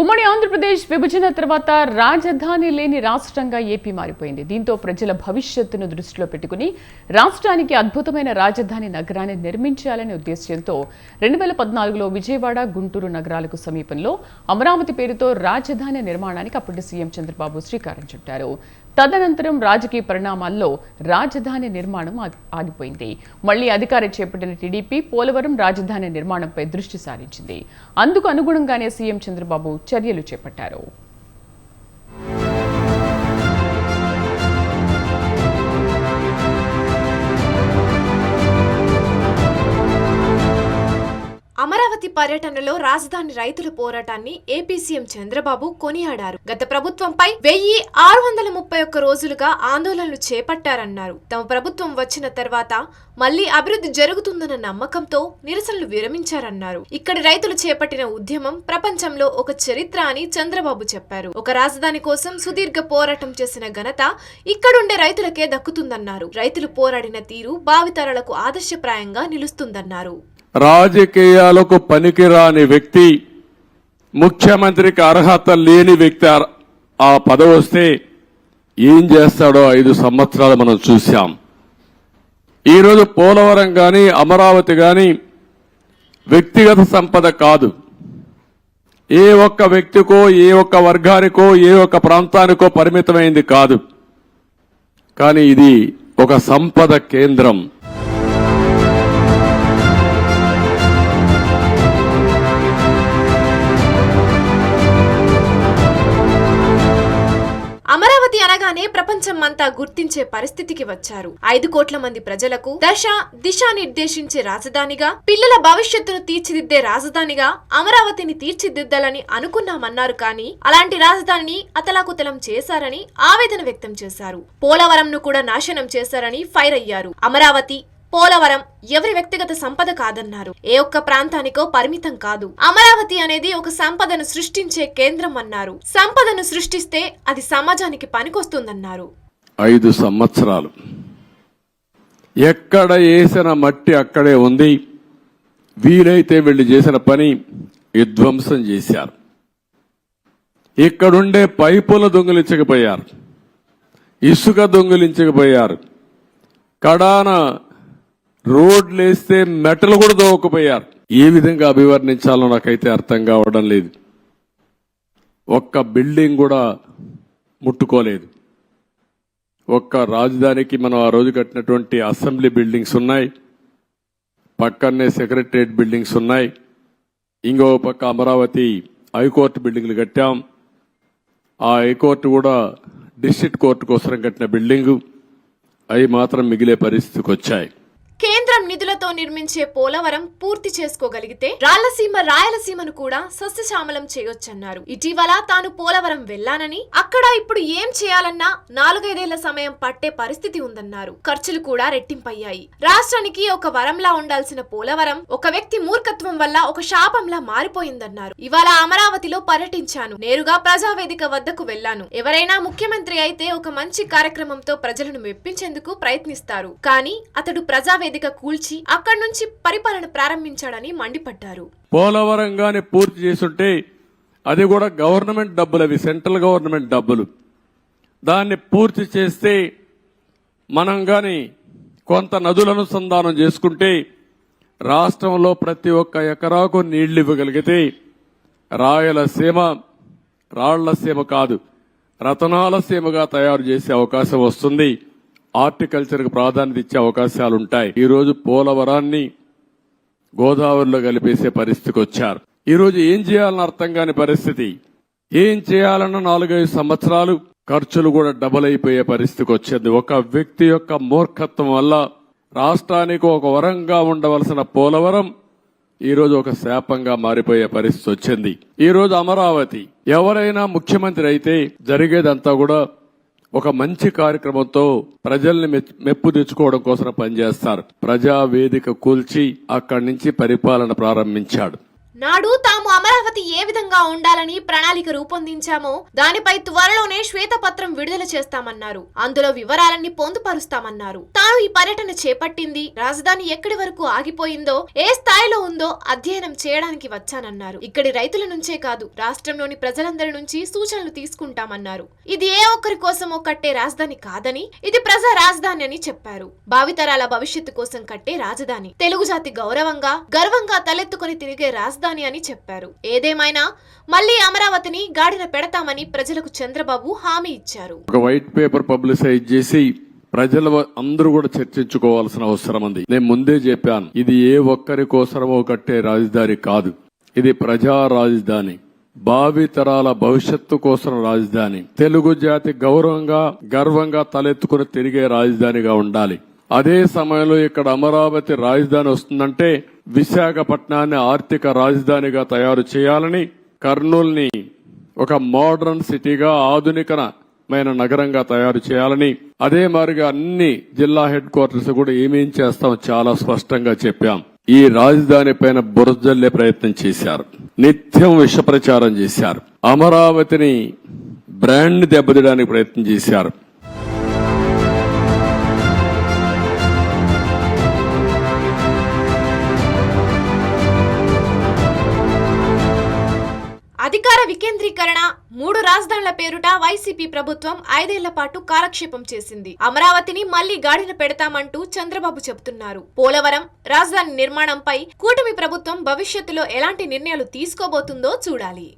ఉమ్మడి ఆంధ్రప్రదేశ్ విభజన తర్వాత రాజధాని లేని రాష్ట్రంగా ఏపీ మారిపోయింది. దీంతో ప్రజల భవిష్యత్తును దృష్టిలో పెట్టుకుని రాష్ట్రానికి అద్భుతమైన రాజధాని నగరాన్ని నిర్మించాలనే ఉద్దేశ్యంతో రెండు వేల పద్నాలుగులో విజయవాడ గుంటూరు నగరాలకు సమీపంలో అమరావతి పేరుతో రాజధాని నిర్మాణానికి అప్పటి సీఎం చంద్రబాబు శ్రీకారం చుట్టారు. తదనంతరం రాజకీయ పరిణామాల్లో రాజధాని నిర్మాణం ఆగిపోయింది. మళ్ళీ అధికారం చేపట్టిన టీడీపీ పోలవరం రాజధాని నిర్మాణంపై దృష్టి సారించింది. అందుకు అనుగుణంగానే సీఎం చంద్రబాబు చర్యలు చేపట్టారు. పర్యటనలో రాజధాని రైతుల పోరాటాన్ని ఏపీ సీఎం చంద్రబాబు కొనియాడారు. గత ప్రభుత్వంపై వెయ్యి ఆరు వందల ముప్పై ఒక్క రోజులుగా ఆందోళనలు చేపట్టారన్నారు. తమ ప్రభుత్వం వచ్చిన తర్వాత మళ్ళీ అభివృద్ధి జరుగుతుందన్న నమ్మకంతో నిరసనలు విరమించారన్నారు. ఇక్కడి రైతులు చేపట్టిన ఉద్యమం ప్రపంచంలో ఒక చరిత్ర అని చంద్రబాబు చెప్పారు. ఒక రాజధాని కోసం సుదీర్ఘ పోరాటం చేసిన ఘనత ఇక్కడుండే రైతులకే దక్కుతుందన్నారు. రైతులు పోరాడిన తీరు భావితరాలకు ఆదర్శప్రాయంగా నిలుస్తుందన్నారు. రాజకీయాలకు పనికిరాని వ్యక్తి ముఖ్యమంత్రికి అర్హత లేని వ్యక్తి ఆ- పదవి వస్తే ఏం చేస్తాడో ఐదు సంవత్సరాలు మనం చూశాం. ఈరోజు పోలవరం కానీ అమరావతి కానీ వ్యక్తిగత సంపద కాదు. ఏ ఒక్క వ్యక్తికో ఏ ఒక్క వర్గానికో ఏ ఒక్క ప్రాంతానికో పరిమితమైంది కాదు. కానీ ఇది ఒక సంపద కేంద్రం. ప్రపంచం గుర్తించే పరిస్థితికి వచ్చారు. ఐదు కోట్ల మంది ప్రజలకు దశ దిశ నిర్దేశించే రాజధానిగా పిల్లల భవిష్యత్తును తీర్చిదిద్దే రాజధానిగా అమరావతిని తీర్చిదిద్దాలని అనుకున్నామన్నారు కానీ అలాంటి రాజధానిని అతలాకుతలం చేశారని ఆవేదన వ్యక్తం చేశారు. పోలవరంను కూడా నాశనం చేశారని ఫైర్ అయ్యారు. అమరావతి పోలవరం ఎవరి వ్యక్తిగత సంపద కాదన్నారు. ఏ ఒక్క ప్రాంతానికో పరిమితం కాదు. అమరావతి అనేది ఒక సంపదను సృష్టించే కేంద్రం అన్నారు. సంపదను సృష్టిస్తే అది సమాజానికి పనికొస్తుందన్నారు. ఐదు సంవత్సరాలు. ఎక్కడ వేసిన మట్టి అక్కడే ఉంది. వీలైతే వీళ్ళు చేసిన పని విధ్వంసం చేశారు. ఇక్కడుండే పైపులు దొంగిలించకపోయారు. ఇసుక దొంగిలించకపోయారు. కడాన రోడ్లు వేస్తే మెటలు కూడా దోవకపోయారు ఏ విధంగా అభివర్ణించాలో నాకైతే అర్థం కావడం లేదు. ఒక్క బిల్డింగ్ కూడా ముట్టుకోలేదు. ఒక్క రాజధానికి మనం ఆ రోజు కట్టినటువంటి అసెంబ్లీ బిల్డింగ్స్ ఉన్నాయి. పక్కనే సెక్రటరియట్ బిల్డింగ్స్ ఉన్నాయి. ఇంకో పక్క అమరావతి హైకోర్టు బిల్డింగ్లు కట్టాం. ఆ హైకోర్టు కూడా డిస్ట్రిక్ట్ కోర్టు కోసం కట్టిన బిల్డింగ్. అవి మాత్రం మిగిలే పరిస్థితికి వచ్చాయి. కేంద్రం నిధులతో నిర్మించే పోలవరం పూర్తి చేసుకోగలిగితే రాళ్ళసీమ రాయలసీమను కూడా సస్యశ్యామలం చేయొచ్చన్నారు. ఇటీవల తాను పోలవరం వెళ్ళానని అక్కడ ఇప్పుడు ఏం చేయాలన్నా నాలుగైదేళ్ళ సమయం పట్టే పరిస్థితి ఉందన్నారు. ఖర్చులు కూడా రెట్టింపయ్యాయి. రాష్ట్రానికి ఒక వరంలా ఉండాల్సిన పోలవరం ఒక వ్యక్తి మూర్ఖత్వం వల్ల ఒక శాపంలా మారిపోయిందన్నారు. ఇవాళ అమరావతిలో పర్యటించాను. నేరుగా ప్రజావేదిక వద్దకు వెళ్ళాను ఎవరైనా ముఖ్యమంత్రి అయితే ఒక మంచి కార్యక్రమంతో ప్రజలను మెప్పించేందుకు ప్రయత్నిస్తారు. కానీ అతడు ప్రజావేదిక కూల్చి అక్కడి నుంచి పరిపాలన ప్రారంభించాడని మండిపడ్డారు. పోలవరంగానే పూర్తి చేసుంటే అది కూడా గవర్నమెంట్ డబ్బులు అవి సెంట్రల్ గవర్నమెంట్ డబ్బులు. దాన్ని పూర్తి చేస్తే మనం కానీ కొంత నదుల అనుసంధానం చేసుకుంటే రాష్ట్రంలో ప్రతి ఒక్క ఎకరాకు నీళ్ళు ఇవ్వగలిగితే రాయలసీమ రాళ్ళసీమ కాదు రతనాల సీమగా తయారు చేసే అవకాశం వస్తుంది. హార్టికల్చర్కు ప్రాధాన్యత ఇచ్చే అవకాశాలు ఉంటాయి ఈ రోజు పోలవరాన్ని గోదావరిలో కలిపేసే పరిస్థితికి వచ్చారు. ఈ రోజు ఏం చేయాలని అర్థం కాని పరిస్థితి. ఏం చేయాలన్న నాలుగైదు సంవత్సరాలు ఖర్చులు కూడా డబుల్ అయిపోయే పరిస్థితికి వచ్చింది. ఒక వ్యక్తి యొక్క మూర్ఖత్వం వల్ల రాష్ట్రానికి ఒక వరంగా ఉండవలసిన పోలవరం ఈ రోజు ఒక శాపంగా మారిపోయే పరిస్థితి వచ్చింది. ఈ రోజు అమరావతి. ఎవరైనా ముఖ్యమంత్రి అయితే జరిగేదంతా కూడా ఒక మంచి కార్యక్రమంతో ప్రజల్ని మెప్పు తెచ్చుకోవడం కోసం పనిచేస్తారు. ప్రజా వేదిక కూల్చి అక్కడి నుంచి పరిపాలన ప్రారంభించాడు. నాడు తాము అమరావతి ఏ విధంగా ఉండాలని ప్రణాళిక రూపొందించామో దానిపై త్వరలోనే శ్వేతపత్రం విడుదల చేస్తామన్నారు. అందులో వివరాలన్నీ పొందుపరుస్తామన్నారు. తాను ఈ పర్యటన చేపట్టింది రాజధాని ఎక్కడి వరకు ఆగిపోయిందో ఏ స్థాయిలో ఉందో అధ్యయనం చేయడానికి వచ్చానన్నారు. ఇక్కడి రైతుల నుంచే కాదు రాష్ట్రంలోని ప్రజలందరి నుంచి సూచనలు తీసుకుంటామన్నారు. ఇది ఏ ఒక్కరి కోసమో కట్టే రాజధాని కాదని ఇది ప్రజా రాజధాని అని చెప్పారు. భావితరాల భవిష్యత్తు కోసం కట్టే రాజధాని. తెలుగు జాతి గౌరవంగా గర్వంగా తలెత్తుకొని తిరిగే రాజధాని అని చెప్పారు. ఏదేమైనా మళ్ళీ అమరావతిని గాడిన పెడతామని ప్రజలకు చంద్రబాబు హామీ ఇచ్చారు. ఒక వైట్ పేపర్ పబ్లిసైజ్ చేసి ప్రజలు అందరూ కూడా చర్చించుకోవాల్సిన అవసరం ఉంది. నేను ముందే చెప్పాను ఇది ఏ ఒక్కరి కోసమో కట్టే రాజధాని కాదు. ఇది ప్రజా రాజధాని. భావి తరాల భవిష్యత్తు కోసం రాజధాని. తెలుగు జాతి గౌరవంగా గర్వంగా తలెత్తుకుని తిరిగే రాజధానిగా ఉండాలి. అదే సమయంలో ఇక్కడ అమరావతి రాజధాని వస్తుందంటే విశాఖపట్నాన్ని ఆర్థిక రాజధానిగా తయారు చేయాలని కర్నూల్ని ఒక మోడర్న్ సిటీగా ఆధునికమైన నగరంగా తయారు చేయాలని అదే మారిగా అన్ని జిల్లా హెడ్ క్వార్టర్స్ కూడా ఏమేం చేస్తాం చాలా స్పష్టంగా చెప్పాం. ఈ రాజధాని పైన బురజల్లే ప్రయత్నం చేశారు. నిత్యం విష ప్రచారం చేశారు. అమరావతిని బ్రాండ్ దెబ్బతీయడానికి ప్రయత్నం చేశారు. వికేంద్రీకరణ మూడు రాజధానుల పేరుట వైసీపీ ప్రభుత్వం ఐదేళ్ళ పాటు కాలక్షేపం చేసింది. అమరావతిని మళ్ళీ గాడిన పెడతామంటూ చంద్రబాబు చెబుతున్నారు. పోలవరం రాజధాని నిర్మాణంపై కూటమి ప్రభుత్వం భవిష్యత్తులో ఎలాంటి నిర్ణయాలు తీసుకోబోతుందో చూడాలి.